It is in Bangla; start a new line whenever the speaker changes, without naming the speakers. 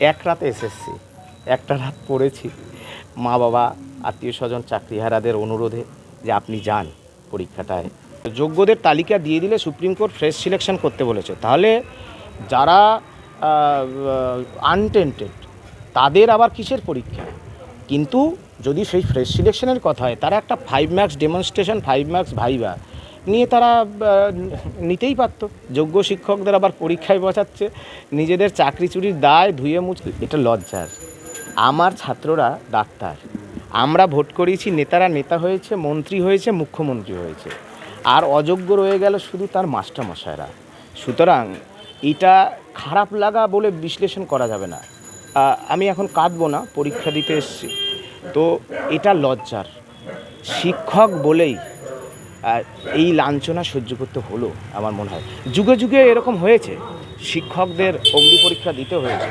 এক রাতে এসএসসি, একটা রাত পড়েছি। মা, বাবা, আত্মীয় স্বজন, চাকরিহারাদের অনুরোধে যে আপনি যান পরীক্ষাটায়। যোগ্যদের তালিকা দিয়ে দিলে সুপ্রিম কোর্ট ফ্রেশ সিলেকশন করতে বলেছে। তাহলে যারা আনটেন্টেড তাদের আবার কিসের পরীক্ষা? কিন্তু যদি সেই ফ্রেশ সিলেকশনের কথা হয়, তারা একটা five marks demonstration five marks viva নিয়ে তারা নিতেই পারত। যোগ্য শিক্ষকদের আবার পরীক্ষায় বসাচ্ছে। নিজেদের চাকরি চুরির দায় ধুয়ে মুছ, এটা লজ্জার। আমার ছাত্ররা ডাক্তার। আমরা ভোট করিয়েছি, নেতারা নেতা হয়েছে, মন্ত্রী হয়েছে, মুখ্যমন্ত্রী হয়েছে। আর অযোগ্য রয়ে গেল শুধু তার মাস্টারমশাইরা। সুতরাং এটা খারাপ লাগা বলে বিশ্লেষণ করা যাবে না। আমি এখন কাঁদবো না, পরীক্ষা দিতে এসেছি। তো এটা লজ্জার। শিক্ষক বলেই এই লাঞ্ছনা সহ্য করতে হলো, আমার মনে হয়। যুগে যুগে এরকম হয়েছে, শিক্ষকদের অগ্নি পরীক্ষা দিতে হয়েছে।